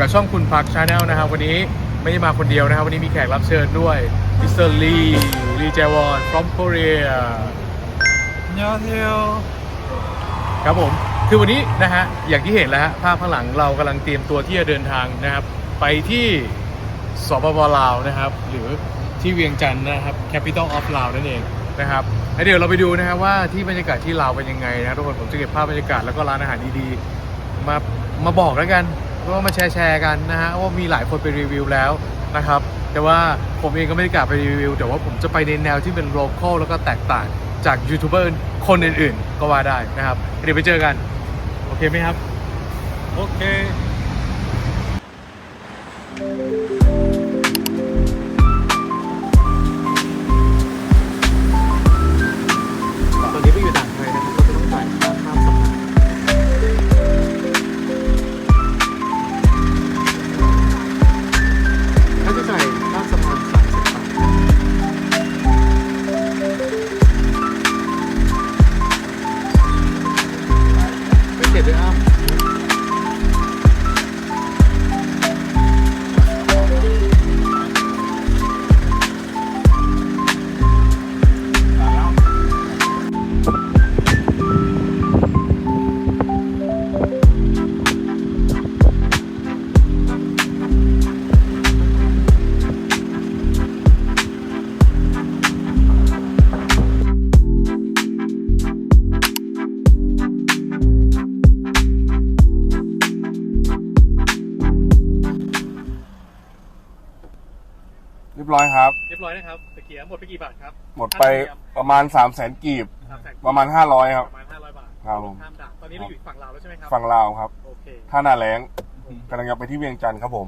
กับช่องคุณพักชาแนลนะครับวันนี้ไม่ได้มาคนเดียวนะครับ วันนี้มีแขกรับเชิญด้วยมิสเตอร์ลีลีเจวอน from Korea ยอดเทียวครับผม คือวันนี้นะฮะ อย่างที่เห็นแล้วภาพข้างหลังเรากำลังเตรียมตัวที่จะเดินทางนะครับ ไปที่สปปลาวนะครับ หรือที่เวียงจันทร์นะครับ capital of ลาวนั่นเองนะครับเดี๋ยวเราไปดูนะครับว่าที่บรรยากาศที่ลาวเป็นยังไงนะทุกคนผมจะเก็บภาพบรรยากาศแล้วก็ร้านอาหารดีๆมามาบอกแล้วกัน ก็มาแชร์แชร์กันนะฮะว่ามีหลายคนไปรีวิวแล้วนะครับ แต่ว่าผมเองก็ไม่ได้กลับไปรีวิว แต่ว่าผมจะไปในแนวที่เป็นโลคอลแล้วก็แตกต่างจากยูทูบเบอร์คนอื่นๆ ก็ว่าได้นะครับ เดี๋ยวไปเจอกัน โอเคไหมครับ โอเค ยบร้อยครับ เรียบร้อยนะครับตะเกียบหมดไปกี่บาทครับหมดไปประมาณ3 0 0แสนกีบ สามแสนประมาณ 500 ครับ ประมาณ500บาทครับผม ข้ามด่านตอนนี้เราอยู่ฝั่งลาวแล้วใช่ไหมครับฝั่งลาวครับ โอเคท่านาแรงกำลังจะไปที่เวียงจันทร์ครับผม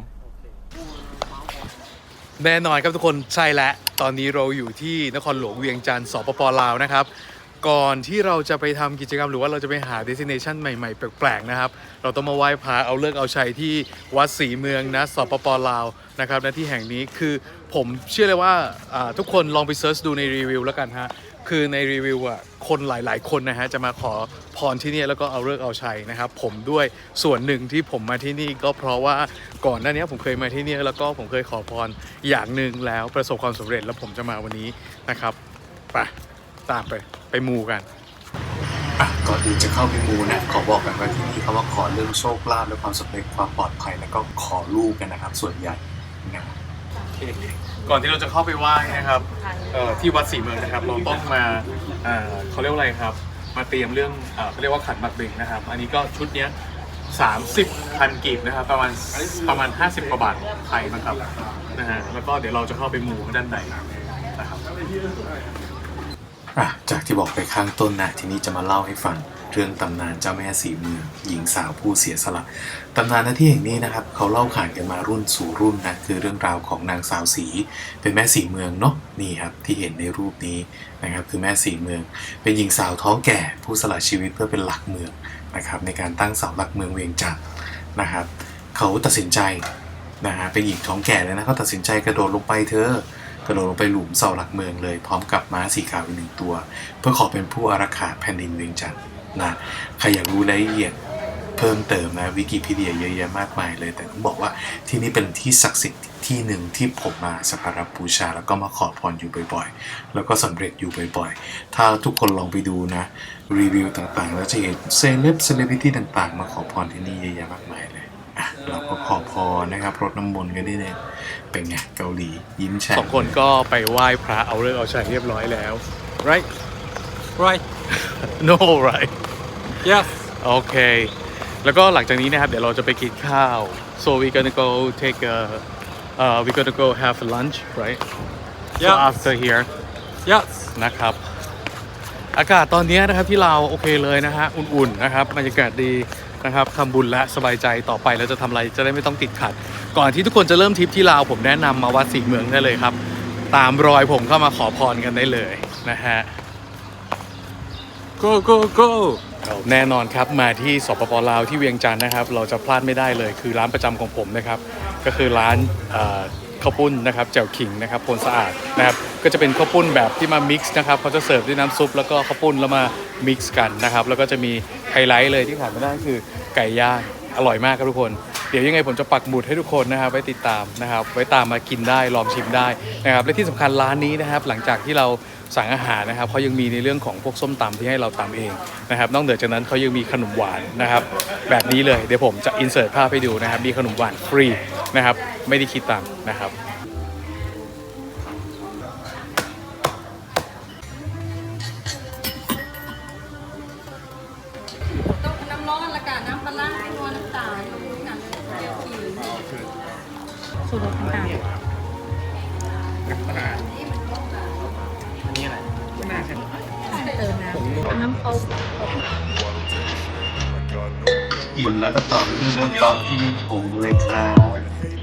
แน่นอนครับทุกคนใช่แล้วตอนนี้เราอยู่ที่นครหลวงเวียงจันทร์สปปลาวนะครับ ก่อนที่เราจะไปทำกิจกรรมหรือว่าเราจะไปหา destination ใหม่ๆ แปลกๆนะครับ เราต้องมาไหว้พระเอาเลิกเอาชัยที่วัดศรีเมืองนะสปปลาวนะครับณที่แห่งนี้คือผมเชื่อเลยว่าทุกคนลองไปเซิร์ชดูในรีวิวแล้วกันฮะคือในรีวิวอะคนหลาย ๆ คนนะฮะจะมาขอพรที่นี่แล้วก็เอาเลิกเอาชัยนะครับ ผมด้วยส่วนหนึ่งที่ผมมาที่นี่ก็เพราะว่าก่อนหน้านี้ผมเคยมาที่นี่แล้วก็ผมเคยขอพรอย่างหนึ่งแล้วประสบความสำเร็จแล้วผมจะมาวันนี้นะครับไปตามไป ไปมูกัน อะก่อนอื่นจะเข้าไปมูนะขอบอกกันว่าที่นี่เขาว่าขอเรื่องโชคลาภและความสำเร็จความปลอดภัยแล้วก็ขอลูกกันนะครับ ส่วนใหญ่นะครับก่อนที่เราจะเข้าไปไหว้นะครับเอ่อที่วัดศรีเมืองนะครับ เราต้องมาเอ่อเขาเรียกว่าอะไรครับ มาเตรียมเรื่องเอ่อเขาเรียกว่าขันหมากเบ่งนะครับ อันนี้ก็ชุดเนี้ย30พันกีบนะครับ ประมาณประมาณ 50กว่าบาทไทยนะครับนะฮะแล้วก็เดี๋ยวเราจะเข้าไปมูด้านในนะครับ อะจากที่บอกไปข้างต้นนะ ทีนี้จะมาเล่าให้ฟังเรื่องตำนานเจ้าแม่สีเมืองหญิงสาวผู้เสียสละตำนานหน้าที่แห่งนี้นะครับ เขาเล่าขานกันมารุ่นสู่รุ่นนะคือเรื่องราวของนางสาวสีเป็นแม่สีเมืองเนาะนี่ครับที่เห็นในรูปนี้นะครับคือแม่สีเมือง เป็นหญิงสาวท้องแก่ผู้สละชีวิตเพื่อเป็นหลักเมืองนะครับในการตั้งเสาหลักเมืองเวียงจันทร์นะครับ เขาตัดสินใจนะฮะเป็นหญิงท้องแก่เลยนะเขาตัดสินใจกระโดดลงไปเธอ กระโดดลงไปหลุมเสาหลักเมืองเลย พร้อมกับม้าสีขาวอีกหนึ่งตัว เพื่อขอเป็นผู้อารักขาแผ่นดินเวียงจันทร์นะใครอยากรู้รายละเอียดเพิ่มเติมนะวิกิพีเดียเยอะแยะมากมายเลย แต่ต้องบอกว่าที่นี่เป็นที่ศักดิ์สิทธิ์ที่หนึ่งที่ผมมาสักการะบูชา แล้วก็มาขอพรอยู่บ่อยๆ แล้วก็สำเร็จอยู่บ่อยๆ ถ้าทุกคนลองไปดูนะรีวิวต่างๆ แล้วจะเห็นเซเลบเซเลบริตี้ต่างๆ มาขอพรที่นี่เยอะแยะมากมายเลย เราก็ขอพรนะครับรดน้ำมนต์กันได้เลยเป็นไงเกาหลียิ้มแฉ่งสองคนก็ไปไหว้พระเอาเลิกษ์เอาชัยเรียบร้อยแล้ว right Right. no right Yes. โอเคแล้วก็หลังจากนี้นะครับ เดี๋ยวเราจะไปกินข้าว so we gonna go take a uh, we gonna go have lunch right so Yeah. after here Yes. นะครับ อากาศตอนนี้นะครับที่เราวโอเคเลยนะฮะ อุ่นๆนะครับบรรยากาศดี นะครับทำบุญและสบายใจต่อไปแล้วจะทำอะไรจะได้ไม่ต้องติดขัด ก่อนที่ทุกคนจะเริ่มทริปที่ลาวผมแนะนำมาวัดศรีเมืองได้เลยครับ ตามรอยผมเข้ามาขอพรกันได้เลยนะฮะ Go go go. แน่นอนครับมาที่สปปลาวที่เวียงจันทร์นะครับ เราจะพลาดไม่ได้เลย คือร้านประจำของผมนะครับ ก็คือร้านเข้าวปุ้นนะครับแจ่วขิงนะครับพลสะอาดนะครับก็จะเป็นข้าวปุ้นแบบที่มามิกซ์นะครับเขาจะเสิร์ฟด้วยน้ำซุปแล้วก็ข้าวปุ้นแล้วมามิกซ์กันนะครับแล้วก็จะมีไฮไลท์เลยที่ขาดไม่ได้คือไก่ย่างอร่อยมากครับทุกคนเดี๋ยวยังไงผมจะปักหมุดให้ทุกคนนะครับไว้ติดตามนะครับไว้ตามมากินได้ลองชิมได้นะครับและที่สำคัญร้านนี้นะครับ หลังจากที่เราสั่งอาหารนะครับเขายังมีในเรื่องของพวกส้มตำที่ให้เราตำเองนะครับนอกเหนือจากนั้นเขายังมีขนมหวานนะครับแบบนี้เลยเดี๋ยวผมจะอินเสิร์ตภาพให้ดูนะครับมีขนมหวานฟรีนะครับ ไม่ได้คิดตังค์นะครับต้มน้ำร้อนล้วก็น้ำปลาร้านัวน้ำตาลลงกันเดียวกินสูตรต่างๆเติมน้ำน้ำเขากินแล้วก็ต่อด้วยเรื่องต่อที่ผมเลยครับ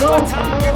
go.